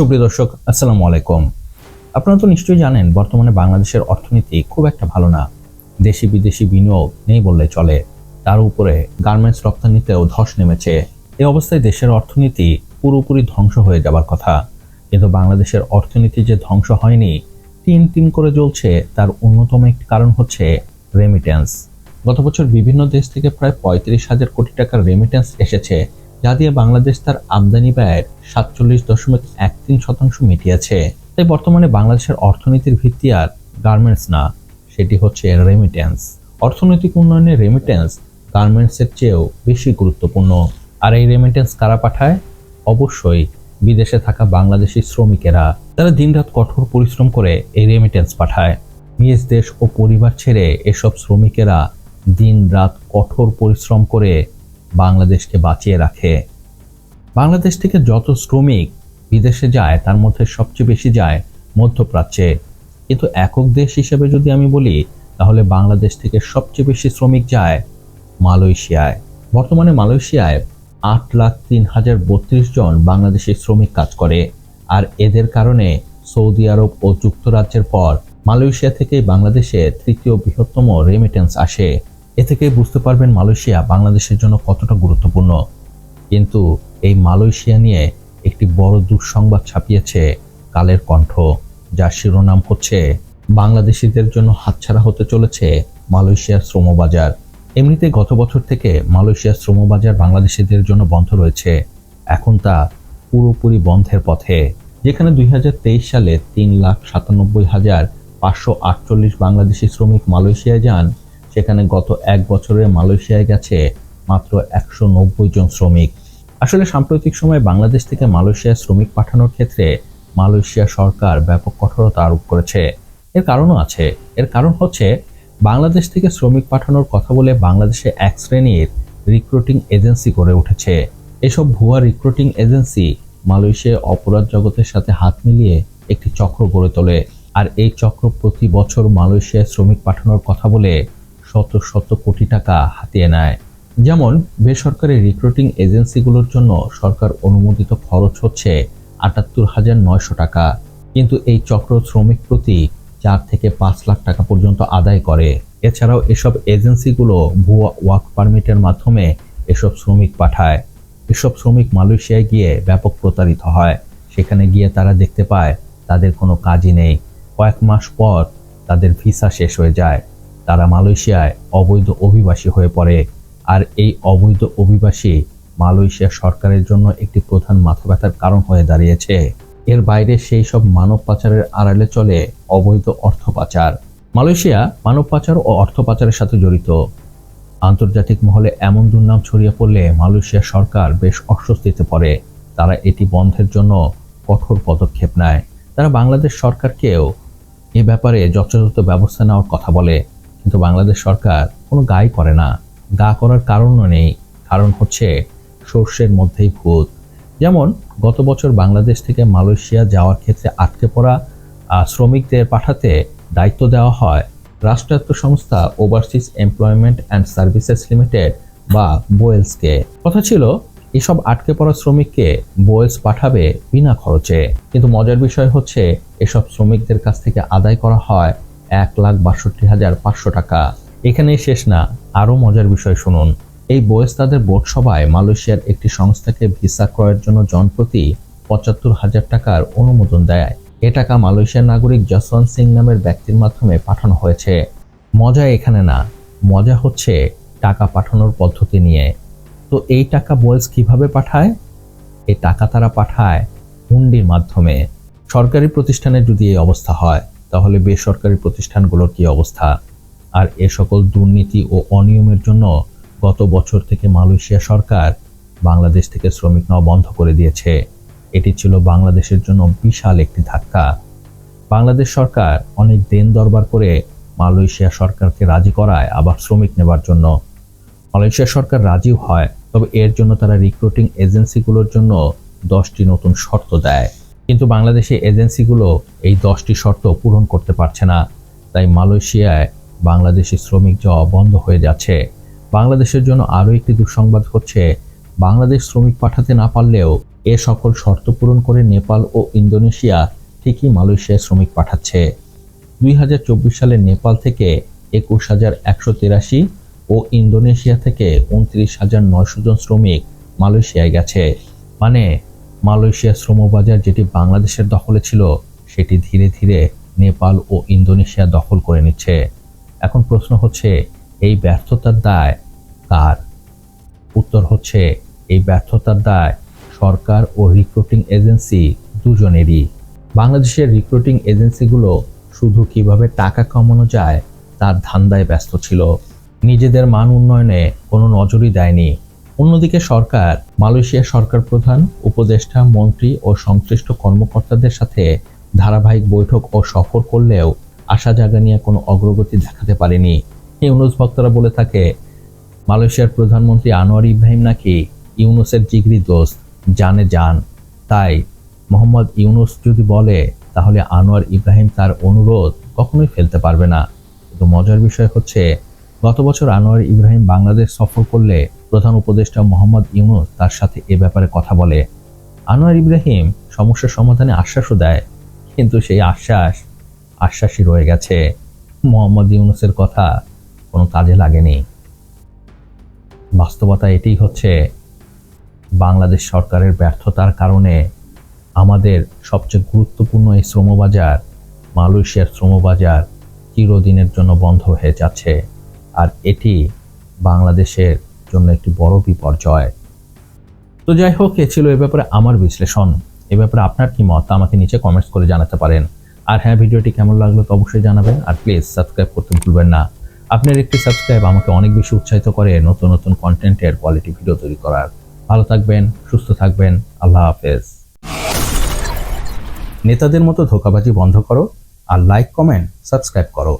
সুপ্রিয় দর্শক, আসসালামু আলাইকুম। আপনারা তো নিশ্চয়ই জানেন, বর্তমানে বাংলাদেশের অর্থনীতি খুব একটা ভালো না। দেশি বিদেশি বিনিয়োগ নেই বললে চলে। তার উপরে গার্মেন্টস রপ্তানিতেও ধস নেমেছে। এই অবস্থায় দেশের অর্থনীতি পুরোপুরি ধ্বংস হয়ে যাবার কথা। কিন্তু বাংলাদেশের অর্থনীতি যে ধ্বংস হয়নি, তিন তিন করে জ্বলছে, তার অন্যতম একটি কারণ হচ্ছে রেমিটেন্স গত বছর বিভিন্ন দেশ থেকে প্রায় পঁয়ত্রিশ হাজার কোটি টাকার রেমিটেন্স এসেছে। যা দিয়ে বাংলাদেশ তার আমদানি ব্যয়ের সাতচল্লিশ দশমিক এক তিন শতাংশ মিটিয়েছে। তাই বর্তমানে বাংলাদেশের অর্থনীতির ভিত্তি আর গার্মেন্টস না, সেটি হচ্ছে রেমিটেন্স অর্থনৈতিক উন্নয়নে রেমিটেন্স গার্মেন্টসের চেয়েও বেশি গুরুত্বপূর্ণ। আর এই রেমিটেন্স কারা পাঠায়? অবশ্যই বিদেশে থাকা বাংলাদেশি শ্রমিকেরা। তারা দিনরাত কঠোর পরিশ্রম করে এই রেমিটেন্স পাঠায়। নিজ দেশ ও পরিবার ছেড়ে এসব শ্রমিকেরা দিন রাত কঠোর পরিশ্রম করে বাংলাদেশকে বাঁচিয়ে রাখে। বাংলাদেশ থেকে যত শ্রমিক বিদেশে যায়, তার মধ্যে সবচেয়ে বেশি যায় মধ্যপ্রাচ্যে। কিন্তু একক দেশ হিসেবে যদি আমি বলি, তাহলে বাংলাদেশ থেকে সবচেয়ে বেশি শ্রমিক যায় মালয়েশিয়ায়। বর্তমানে মালয়েশিয়ায় আট লাখ তিন হাজার বত্রিশ জন বাংলাদেশি শ্রমিক কাজ করে, আর এদের কারণে সৌদি আরব ও যুক্তরাজ্যের পর মালয়েশিয়া থেকে বাংলাদেশে তৃতীয় বৃহত্তম রেমিটেন্স আসে। এ থেকে বুঝতে পারবেন মালয়েশিয়া বাংলাদেশের জন্য কতটা গুরুত্বপূর্ণ। কিন্তু এই মালয়েশিয়া নিয়ে একটি বড় দুঃসংবাদ ছাপিয়েছে কালের কণ্ঠ, যার শিরোনাম হচ্ছে, বাংলাদেশিদের জন্য হাতছাড়া হতে চলেছে মালয়েশিয়ার শ্রমবাজার। এমনিতে গত বছর থেকে মালয়েশিয়ার শ্রমবাজার বাংলাদেশিদের জন্য বন্ধ রয়েছে। এখন তা পুরোপুরি বন্ধের পথে, যেখানে দুই হাজার তেইশ সালে তিন লাখ সাতানব্বই হাজার পাঁচশো আটচল্লিশ বাংলাদেশি শ্রমিক মালয়েশিয়ায় যান। সেখানে গত এক বছরে মালয়েশিয়ায় গেছে মাত্র একশো নব্বই জন শ্রমিক। আসলে সাম্প্রতিক সময়ে বাংলাদেশ থেকে মালয়েশিয়ায় শ্রমিক পাঠানোর ক্ষেত্রে মালয়েশিয়া সরকার ব্যাপক কঠোরতা আরোপ করেছে। এর কারণও আছে। এর কারণ হচ্ছে, বাংলাদেশ থেকে শ্রমিক পাঠানোর কথা বলে বাংলাদেশে এক শ্রেণির রিক্রুটিং এজেন্সি গড়ে উঠেছে। এসব ভুয়া রিক্রুটিং এজেন্সি মালয়েশিয়ায় অপরাধ জগতের সাথে হাত মিলিয়ে একটি চক্র গড়ে তোলে। আর এই চক্র প্রতি বছর মালয়েশিয়ায় শ্রমিক পাঠানোর কথা বলে শত শত কোটি টাকা হাতিয়ে নেয়। যেমন, বেসরকারি রিক্রুটিং এজেন্সিগুলোর জন্য সরকার অনুমোদিত খরচ হচ্ছে আটাত্তর হাজার নয়শো টাকা। কিন্তু এই চক্র শ্রমিক প্রতি চার থেকে পাঁচ লাখ টাকা পর্যন্ত আদায় করে। এছাড়াও এসব এজেন্সিগুলো ভুয়া ওয়ার্ক পারমিটের মাধ্যমে এসব শ্রমিক পাঠায়। এসব শ্রমিক মালয়েশিয়ায় গিয়ে ব্যাপক প্রতারিত হয়। সেখানে গিয়ে তারা দেখতে পায়, তাদের কোনো কাজই নেই। কয়েক মাস পর তাদের ভিসা শেষ হয়ে যায়। তারা মালয়েশিয়ায় অবৈধ অভিবাসী হয়ে পড়ে। আর এই অবৈধ অভিবাসী মালয়েশিয়া সরকারের জন্য একটি প্রধান মাথা ব্যথার কারণ হয়ে দাঁড়িয়েছে। এর বাইরে সেই সব মানব পাচারের আড়ালে চলে অবৈধ অর্থ পাচার। মালয়েশিয়া মানব পাচার ও অর্থ পাচারের সাথে জড়িত। আন্তর্জাতিক মহলে এমন দুর্নাম ছড়িয়ে পড়লে মালয়েশিয়া সরকার বেশ অস্বস্তিতে পড়ে। তারা এটি বন্ধের জন্য কঠোর পদক্ষেপ নেয়। তারা বাংলাদেশ সরকারকেও এ ব্যাপারে যথাযথ ব্যবস্থা নেওয়ার কথা বলে। কিন্তু বাংলাদেশ সরকার কোনো গাই করে না। গা করার কারণও নেই। কারণ হচ্ছে সর্ষের মধ্যেই ভূত যেমন, গত বছর বাংলাদেশ থেকে মালয়েশিয়া যাওয়ার ক্ষেত্রে আটকে পড়া শ্রমিকদের পাঠাতে দায়িত্ব দেওয়া হয় রাষ্ট্রায়ত্ত সংস্থা overseas employment and services limited বা বোয়েলসকে কথা ছিল, এসব আটকে পড়া শ্রমিককে বোয়েলস পাঠাবে বিনা খরচে। কিন্তু মজার বিষয় হচ্ছে, এসব শ্রমিকদের কাছ থেকে আদায় করা হয় এক লাখ বাষট্টি হাজার পাঁচশো টাকা। এখানেই শেষ না, আরও মজার বিষয় শুনুন। এই বয়েস তাদের বোর্ড সভায় মালয়েশিয়ার একটি সংস্থাকে ভিসা ক্রয়ের জন্য জনপ্রতি পঁচাত্তর হাজার টাকার অনুমোদন দেয়। এ টাকা মালয়েশিয়ার নাগরিক জসওয়ান সিং নামের ব্যক্তির মাধ্যমে পাঠানো হয়েছে। মজা এখানে না, মজা হচ্ছে টাকা পাঠানোর পদ্ধতি নিয়ে। তো এই টাকা বয়েস কীভাবে পাঠায়? এই টাকা তারা পাঠায় হুন্ডির মাধ্যমে। সরকারি প্রতিষ্ঠানে যদি এই অবস্থা হয় তাহলে বেসরকারি প্রতিষ্ঠানগুলোর কি অবস্থা? আর এ সকল দুর্নীতি ও অনিয়মের জন্য গত বছর থেকে মালয়েশিয়া সরকার বাংলাদেশ থেকে শ্রমিক নেওয়া বন্ধ করে দিয়েছে। এটি ছিল বাংলাদেশের জন্য বিশাল একটি ধাক্কা। বাংলাদেশ সরকার অনেক দেন দরবার করে মালয়েশিয়া সরকারকে রাজি করায় আবার শ্রমিক নেবার জন্য। মালয়েশিয়া সরকার রাজিও হয়, তবে এর জন্য তারা রিক্রুটিং এজেন্সিগুলোর জন্য দশটি নতুন শর্ত দেয়। কিন্তু বাংলাদেশি এজেন্সিগুলো এই দশটি শর্ত পূরণ করতে পারছে না। তাই মালয়েশিয়ায় বাংলাদেশি শ্রমিক যাওয়া বন্ধ হয়ে যাচ্ছে। বাংলাদেশের জন্য আরও একটি দুঃসংবাদ হচ্ছে, বাংলাদেশ শ্রমিক পাঠাতে না পারলেও এ সকল শর্ত পূরণ করে নেপাল ও ইন্দোনেশিয়া ঠিকই মালয়েশিয়ায় শ্রমিক পাঠাচ্ছে। দুই হাজার চব্বিশ সালে নেপাল থেকে একুশ হাজার একশো তিরাশি ও ইন্দোনেশিয়া থেকে উনত্রিশ হাজার নয়শো জন শ্রমিক মালয়েশিয়ায় গেছে। মানে মালয়েশিয়ার শ্রমবাজার যেটি বাংলাদেশের দখলে ছিল, সেটি ধীরে ধীরে নেপাল ও ইন্দোনেশিয়া দখল করে নিচ্ছে। এখন প্রশ্ন হচ্ছে, এই ব্যর্থতার দায় কার? উত্তর হচ্ছে, এই ব্যর্থতার দায় সরকার ও রিক্রুটিং এজেন্সি দুজনেরই। বাংলাদেশের রিক্রুটিং এজেন্সিগুলো শুধু কীভাবে টাকা কমানো যায়, তার ধান্দায় ব্যস্ত ছিল। নিজেদের মান উন্নয়নে কোনো নজরই দেয়নি। অন্যদিকে সরকার মালয়েশিয়া সরকার প্রধান, উপদেষ্টা, মন্ত্রী ও সংশ্লিষ্ট কর্মকর্তাদের সাথে ধারাবাহিক বৈঠক ও সফর করলেও আশা জাগা নিয়ে কোনো অগ্রগতি দেখাতে পারেনি। ইউনুস ভক্তরা বলে থাকে, মালয়েশিয়ার প্রধানমন্ত্রী আনোয়ার ইব্রাহিম নাকি ইউনুসের জিগরি দোস্ত, জানে যান তাই মোহাম্মদ ইউনুস যদি বলে, তাহলে আনোয়ার ইব্রাহিম তার অনুরোধ কখনোই ফেলতে পারবে না। কিন্তু মজার বিষয় হচ্ছে গত বছর আনোয়ার ইব্রাহিম বাংলাদেশ সফর করলে প্রধান উপদেষ্টা মোহাম্মদ ইউনুস তার সাথে এ ব্যাপারে কথা বলে। আনোয়ার ইব্রাহিম সমস্যার সমাধানে আশ্বাসও দেয়, কিন্তু সেই আশ্বাস, আশ্বাসই রয়ে গেছে। মোহাম্মদ ইউনুসের কথা কোনো কাজে লাগেনি। বাস্তবতা এটাই হচ্ছে, বাংলাদেশ সরকারের ব্যর্থতার কারণে আমাদের সবচেয়ে গুরুত্বপূর্ণ এই শ্রমবাজার, মালয়েশিয়ার শ্রমবাজার চিরদিনের জন্য বন্ধ হয়ে যাচ্ছে। আর এটি বাংলাদেশের জন্য একটি বড় বিপর্যয়। তো যাই হোক, এ ছিল এ ব্যাপারে আমার বিশ্লেষণ। এ ব্যাপারে আপনার কি মত? আমাকে নিচে কমেন্টস করে জানাতে পারেন। আর হ্যাঁ ভিডিওটি কেমন লাগল তো অবশ্যই জানাবেন। আর প্লিজ সাবস্ক্রাইব করতে ভুলবেন না। আপনার একটি সাবস্ক্রাইব আমাকে অনেক বেশি উৎসাহিত করে নতুন নতুন কন্টেন্টের কোয়ালিটি ভিডিও তৈরি করার। ভালো থাকবেন, সুস্থ থাকবেন। আল্লাহ হাফেজ। নেতাদের মতো ধোকাবাজি বন্ধ করো আর লাইক কমেন্ট সাবস্ক্রাইব করো।